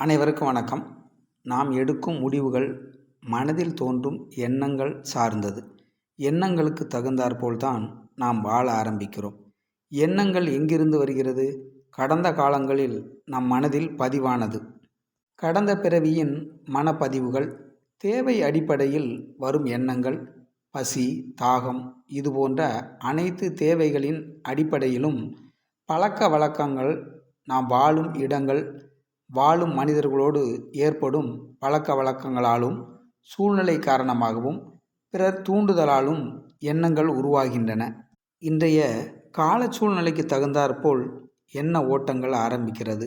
அனைவருக்கும் வணக்கம். நாம் எடுக்கும் முடிவுகள் மனதில் தோன்றும் எண்ணங்கள் சார்ந்தது. எண்ணங்களுக்கு தகுந்தாற்போல்தான் நாம் வாழ ஆரம்பிக்கிறோம். எண்ணங்கள் எங்கிருந்து வருகிறது? கடந்த காலங்களில் நம் மனதில் பதிவானது. கடந்த பிறவியின் மனப்பதிவுகள் தேவை அடிப்படையில் வரும் எண்ணங்கள் பசி தாகம் இது போன்ற அனைத்து தேவைகளின் அடிப்படையிலும் பழக்க வழக்கங்கள் நாம் வாழும் இடங்கள் வாழும் மனிதர்களோடு ஏற்படும் பழக்க வழக்கங்களாலும் சூழ்நிலை காரணமாகவும் பிறர் தூண்டுதலாலும் எண்ணங்கள் உருவாகின்றன. இன்றைய கால சூழ்நிலைக்கு தகுந்தாற்போல் எண்ண ஓட்டங்கள் ஆரம்பிக்கிறது.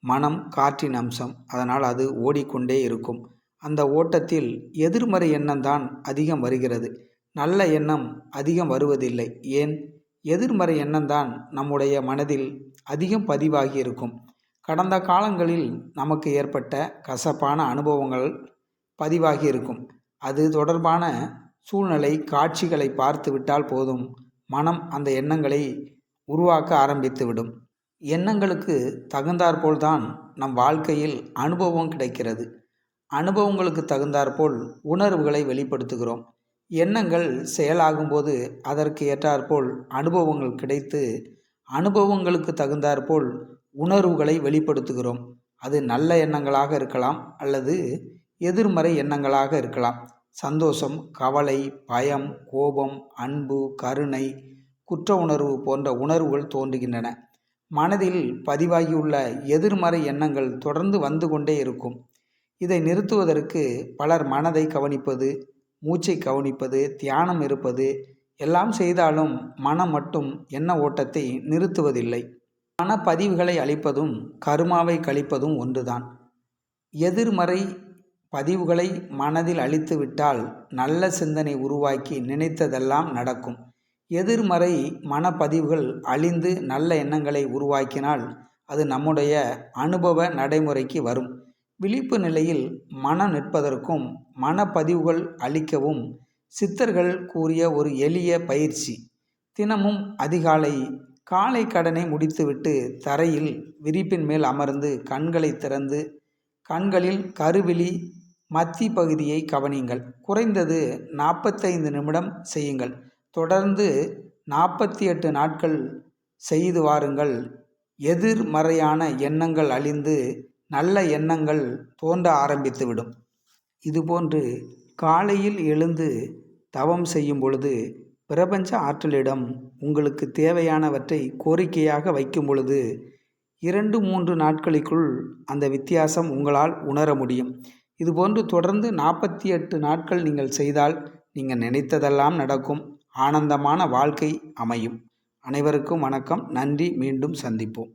மனம் காற்றின் அம்சம் அதனால் அது ஓடிக்கொண்டே இருக்கும். அந்த ஓட்டத்தில் எதிர்மறை எண்ணம் தான் அதிகம் வருகிறது. நல்ல எண்ணம் அதிகம் வருவதில்லை. ஏன்? எதிர்மறை எண்ணம் தான் நம்முடைய மனதில் அதிகம் பதிவாகி இருக்கும். கடந்த காலங்களில் நமக்கு ஏற்பட்ட கசப்பான அனுபவங்கள் பதிவாகி இருக்கும். அது தொடர்பான சூழ்நிலை காட்சிகளை பார்த்து விட்டால் போதும். மனம் அந்த எண்ணங்களை உருவாக்க ஆரம்பித்துவிடும் எண்ணங்களுக்கு தகுந்தாற்போல்தான் நம் வாழ்க்கையில் அனுபவம் கிடைக்கிறது. அனுபவங்களுக்கு தகுந்தாற்போல் உணர்வுகளை வெளிப்படுத்துகிறோம். எண்ணங்கள் செயலாகும்போது அதற்கு ஏற்றாற்போல் அனுபவங்கள் கிடைத்து அனுபவங்களுக்கு தகுந்தாற்போல் உணர்வுகளை வெளிப்படுத்துகிறோம். அது நல்ல எண்ணங்களாக இருக்கலாம் அல்லது எதிர்மறை எண்ணங்களாக இருக்கலாம். சந்தோஷம் கவலை பயம் கோபம் அன்பு கருணை குற்ற உணர்வு போன்ற உணர்வுகள் தோன்றுகின்றன. மனதில் பதிவாகியுள்ள எதிர்மறை எண்ணங்கள் தொடர்ந்து வந்து கொண்டே இருக்கும். இதை நிறுத்துவதற்கு பலர் மனதை கவனிப்பது மூச்சை கவனிப்பது தியானம் இருப்பது எல்லாம் செய்தாலும் மனம் மட்டும் எண்ண ஓட்டத்தை நிறுத்துவதில்லை. மனப்பதிவுகளை அழிப்பதும் கருமாவை கழிப்பதும் ஒன்றுதான். எதிர்மறை பதிவுகளை மனதில் அழித்துவிட்டால் நல்ல சிந்தனை உருவாக்கி நினைத்ததெல்லாம் நடக்கும். எதிர்மறை மனப்பதிவுகள் அழிந்து நல்ல எண்ணங்களை உருவாக்கினால் அது நம்முடைய அனுபவ நடைமுறைக்கு வரும். விழிப்பு நிலையில் மனம் நிற்பதற்கும் மனப்பதிவுகள் அழிக்கவும் சித்தர்கள் கூறிய ஒரு எளிய பயிற்சி. தினமும் அதிகாலை காலை கடனை முடித்துவிட்டு தரையில் விரிப்பின் மேல் அமர்ந்து கண்களை திறந்து கண்களில் கருவிழி மத்தி பகுதியை கவனியுங்கள். குறைந்தது நாற்பத்தைந்து நிமிடம் செய்யுங்கள். தொடர்ந்து நாற்பத்தி எட்டு நாட்கள் செய்து வாருங்கள். எதிர்மறையான எண்ணங்கள் அழிந்து நல்ல எண்ணங்கள் தோன்ற ஆரம்பித்துவிடும். இதுபோன்று காலையில் எழுந்து தவம் செய்யும் பொழுது பிரபஞ்ச ஆற்றலிடம் உங்களுக்கு தேவையானவற்றை கோரிக்கையாக வைக்கும் பொழுது இரண்டு மூன்று நாட்களுக்குள் அந்த வித்தியாசம் உங்களால் உணர முடியும். இதுபோன்று தொடர்ந்து நாற்பத்தி எட்டு நாட்கள் நீங்கள் செய்தால் நீங்கள் நினைத்ததெல்லாம் நடக்கும். ஆனந்தமான வாழ்க்கை அமையும். அனைவருக்கும் வணக்கம். நன்றி. மீண்டும் சந்திப்போம்.